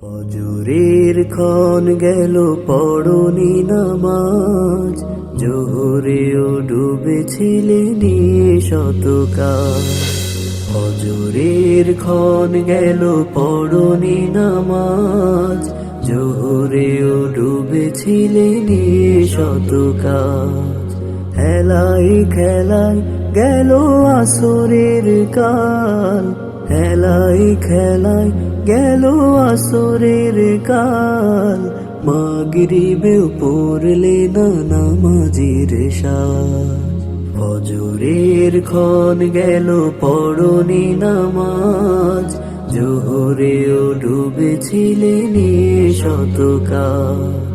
ফজরের ক্ষণ গেল, পড়নি নামাজ। জোহরেও ডুবেছিলে নিয়ে শতকাল। ফজরের ক্ষণ গেল, পড়নি নামাজ। জোহরেও ডুবেছিলে নিয়ে শতকাল। হেলাই খেলাই গেল আসরের কাল। হেলাই খেলাই গেল আসরের কাল। মাগরিবেও পড়লে না নামাজির ফজরের ক্ষণ গেল, পড়নি নামাজ। জোহরেও ডুবেছিলে নিয়ে শতকাজ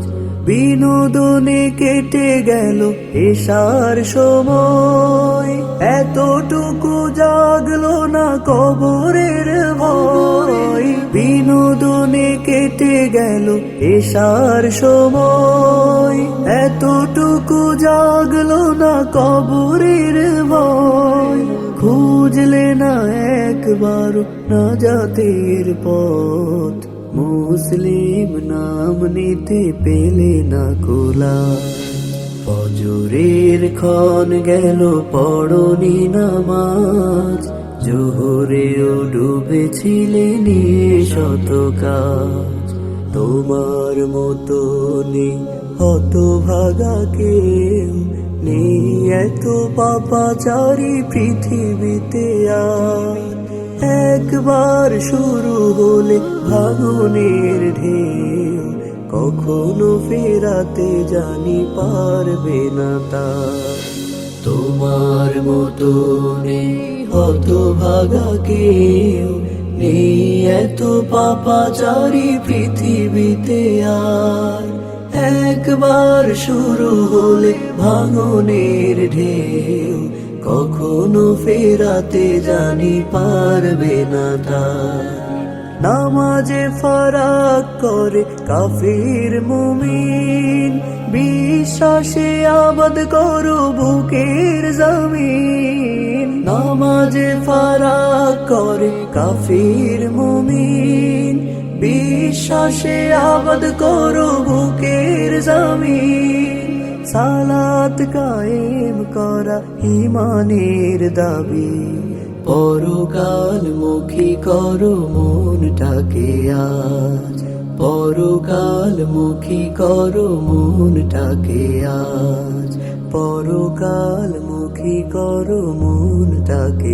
বিনোদনে কেটে গেল এসার সময়। এতটুকু জাগলো না কবরের ভয়। বিনোদনে কেটে গেল এসার সময়। এতটুকু জাগলো না কবরের ভয়। খুঁজলে না একবার না জাতির পথ। মুসলিম নাম নিতে পেলে না কোলা ফজরের ক্ষণ গেল, পড়নি নামাজ। জোহরেও ডুবেছিলে নিয়ে শত কাজ। তোমার মতো নেই হত ভাগা কেউ নেই। এত পাপাচারী পৃথিবীতে আর একবার শুরু হলে ভাঙনের ঢেউ কখনো ফেরাতে জানি পারবে না তা। তোমার মতো নেই হত ভাগা কেউ নেই, এত পাপাচারী পৃথিবীতে আর। একবার শুরু হলে ভাঙনের ঢেউ কখনো ফেরাতে জানি পারবে না তা। নামাজে ফারাক করে কাফির মুমিন, বিশ্বাসে আবাদ করো বুকের জমিন। নামাজে ফারাক করে কাফির মুমিন, বিশ্বাসে আবাদ করো বুকের জমিন। সালাত কায়েম করা ইমানের দাবি। পরকাল মুখী করো মনটাকে আজ। পরকাল মুখী করো মনটাকে আজ। পরকাল মুখী করো মনটাকে